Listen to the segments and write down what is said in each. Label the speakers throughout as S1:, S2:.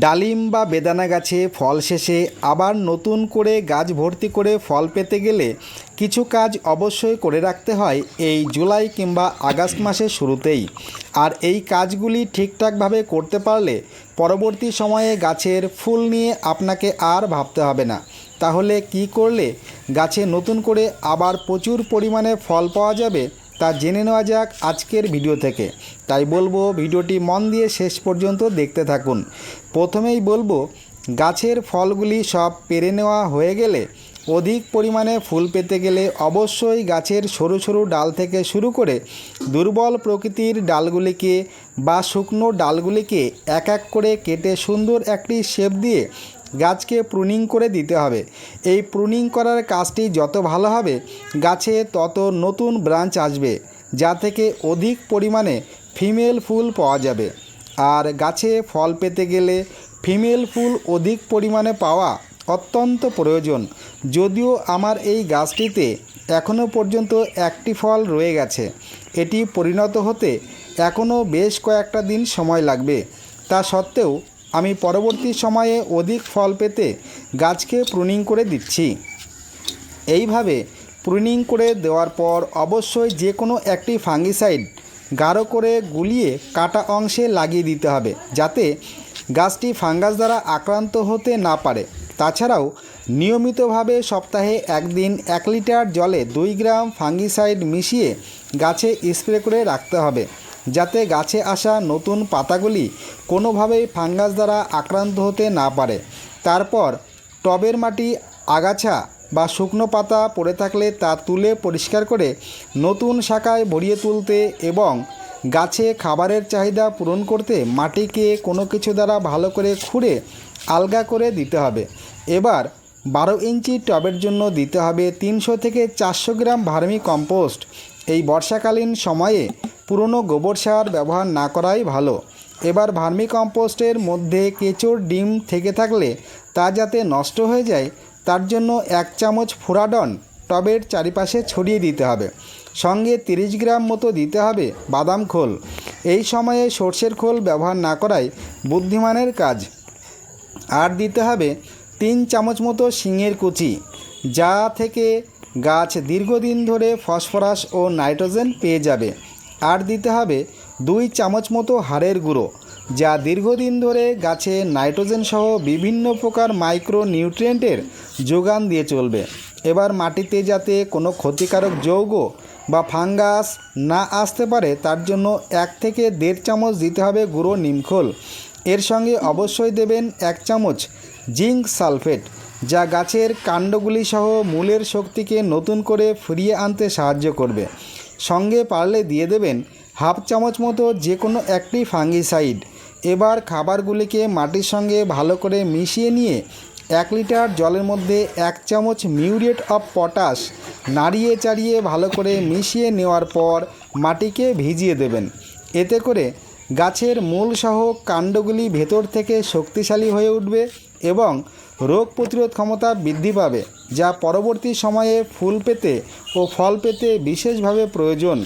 S1: ডালিম বা বেদানা গাছে ফল শেষে আবার নতুন করে গাছ ভর্তি করে ফল পেতে গেলে কিছু কাজ অবশ্যই করে রাখতে হয় এই জুলাই কিংবা আগস্ট মাসের শুরুতেই। আর এই কাজগুলি ঠিকঠাকভাবে করতে পারলে পরবর্তী সময়ে গাছের ফুল নিয়ে আপনাকে আর ভাবতে হবে না। তাহলে কি করলে? গাছে নতুন করে আবার প্রচুর পরিমাণে ফল পাওয়া যাবে? তা জেনে নেওয়া যাক আজকের ভিডিও থেকে। তাই বলব ভিডিওটি মন দিয়ে শেষ পর্যন্ত দেখতে থাকুন। প্রথমেই বলব, গাছের ফলগুলি সব পেরে নেওয়া হয়ে গেলে অধিক পরিমাণে ফুল পেতে গেলে অবশ্যই গাছের সরু সরু ডাল থেকে শুরু করে দুর্বল প্রকৃতির ডালগুলিকে বা শুকনো ডালগুলিকে এক এক করে কেটে সুন্দর একটি শেপ দিয়ে গাছকে প্রুনিং করে দিতে হবে। এই প্রুনিং করার কাজটি যত ভালো হবে, গাছে তত নতুন ব্রাঞ্চ আসবে, যা থেকে অধিক পরিমাণে ফিমেল ফুল পাওয়া যাবে। আর গাছে ফল পেতে গেলে ফিমেল ফুল অধিক পরিমাণে পাওয়া অত্যন্ত প্রয়োজন। যদিও আমার এই গাছটিতে এখনও পর্যন্ত একটি ফল রয়ে গেছে। এটি পরিণত হতে এখনও বেশ কয়েকটা দিন সময় লাগবে। তা সত্ত্বেও আমি পরবর্তী সময়ে অধিক ফল পেতে গাছকে প্রুনিং করে দিচ্ছি। এইভাবে প্রুনিং করে দেওয়ার পর অবশ্যই যে কোনো একটি ফাঙ্গিসাইড গাঢ় করে গুলিয়ে কাটা অংশে লাগিয়ে দিতে হবে, যাতে গাছটি ফাঙ্গাস দ্বারা আক্রান্ত হতে না পারে। তাছাড়াও নিয়মিতভাবে সপ্তাহে একদিন এক লিটার জলে দুই গ্রাম ফাঙ্গিসাইড মিশিয়ে গাছে স্প্রে করে রাখতে হবে। যাতে গাছে আসা নতুন পাতাগুলি কোনোভাবেই ফাঙ্গাস দ্বারা আক্রান্ত হতে না পারে। তারপর টবের মাটি, আগাছা বা শুকনো পাতা পড়ে থাকলে তা তুলে পরিষ্কার করে নতুন শাখায় ভরিয়ে তুলতে এবং গাছে খাবারের চাহিদা পূরণ করতে মাটিকে কোনো কিছু দ্বারা ভালো করে খুঁড়ে আলগা করে দিতে হবে। এবার বারো ইঞ্চি টবের জন্য দিতে হবে তিনশো থেকে চারশো গ্রাম ভার্মি কম্পোস্ট। এই বর্ষাকালীন সময়ে পুরনো গোবর সার ব্যবহার না করাই ভালো। এবার ভার্মি কম্পোস্টের মধ্যে কেঁচোর ডিম থেকে থাকলে তা যাতে নষ্ট হয়ে যায়, তার জন্য এক চামচ ফুরাডন টবের চারিপাশে ছড়িয়ে দিতে হবে। সঙ্গে তিরিশ গ্রাম মতো দিতে হবে বাদাম খোল। এই সময়ে সর্ষের খোল ব্যবহার না করাই বুদ্ধিমানের কাজ। আর দিতে হবে তিন চামচ মতো শিঙের কুচি, যা থেকে গাছ দীর্ঘদিন ধরে ফসফরাস ও নাইট্রোজেন পেয়ে যাবে। আর দিতে হবে দুই চামচ মতো হাড়ের গুঁড়ো, যা দীর্ঘদিন ধরে গাছে নাইট্রোজেন সহ বিভিন্ন প্রকার মাইক্রো নিউট্রিয়েন্টের যোগান দিয়ে চলবে। এবার মাটিতে যাতে কোনো ক্ষতিকারক যৌগ বা ফাঙ্গাস না আসতে পারে, তার জন্য এক থেকে দেড় চামচ দিতে হবে গুঁড়ো নিমখোল এর সঙ্গে অবশ্যই দেবেন এক চামচ জিঙ্ক সালফেট, যা গাছের কাণ্ডগুলি সহ মূলের শক্তিকে নতুন করে ফিরিয়ে আনতে সাহায্য করবে। সঙ্গে পারলে দিয়ে দেবেন হাফ চামচ মতো যে কোনো একটি ফাঙ্গিসাইড। এবার খাবারগুলিকে মাটির সঙ্গে ভালো করে মিশিয়ে নিয়ে এক লিটার জলের মধ্যে এক চামচ মিউরেট অফ পটাশ নাড়িয়ে চাড়িয়ে ভালো করে মিশিয়ে নেওয়ার পর মাটিকে ভিজিয়ে দেবেন। এতে করে গাছের মূল সহ কাণ্ডগুলি ভেতর থেকে শক্তিশালী হয়ে উঠবে এবং রোগ প্রতিরোধ ক্ষমতা বৃদ্ধি পাবে, যা পরবর্তী সময়ে ফুল পেতে ও ফল পেতে বিশেষভাবে প্রয়োজন।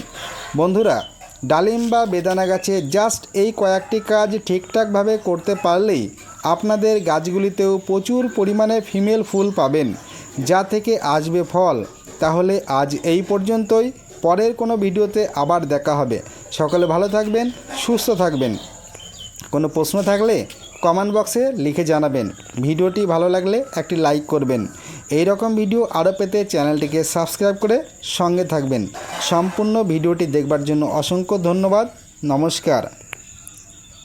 S1: বন্ধুরা, ডালিম বা বেদানা গাছে জাস্ট এই কয়েকটি কাজ ঠিকঠাকভাবে করতে পারলেই আপনাদের গাছগুলিতেও প্রচুর পরিমাণে ফিমেল ফুল পাবেন, যা থেকে আসবে ফল। তাহলে আজ এই পর্যন্তই, পরের কোনো ভিডিওতে আবার দেখা হবে। সকলে ভালো থাকবেন, সুস্থ থাকবেন। কোনো প্রশ্ন থাকলে কমেন্ট বক্সে লিখে জানাবেন। ভিডিওটি ভালো লাগলে একটি লাইক করবেন। এই রকম ভিডিও আরও পেতে চ্যানেলটিকে সাবস্ক্রাইব করে সঙ্গে থাকবেন। সম্পূর্ণ ভিডিওটি দেখবার জন্য অসংখ্য ধন্যবাদ। নমস্কার।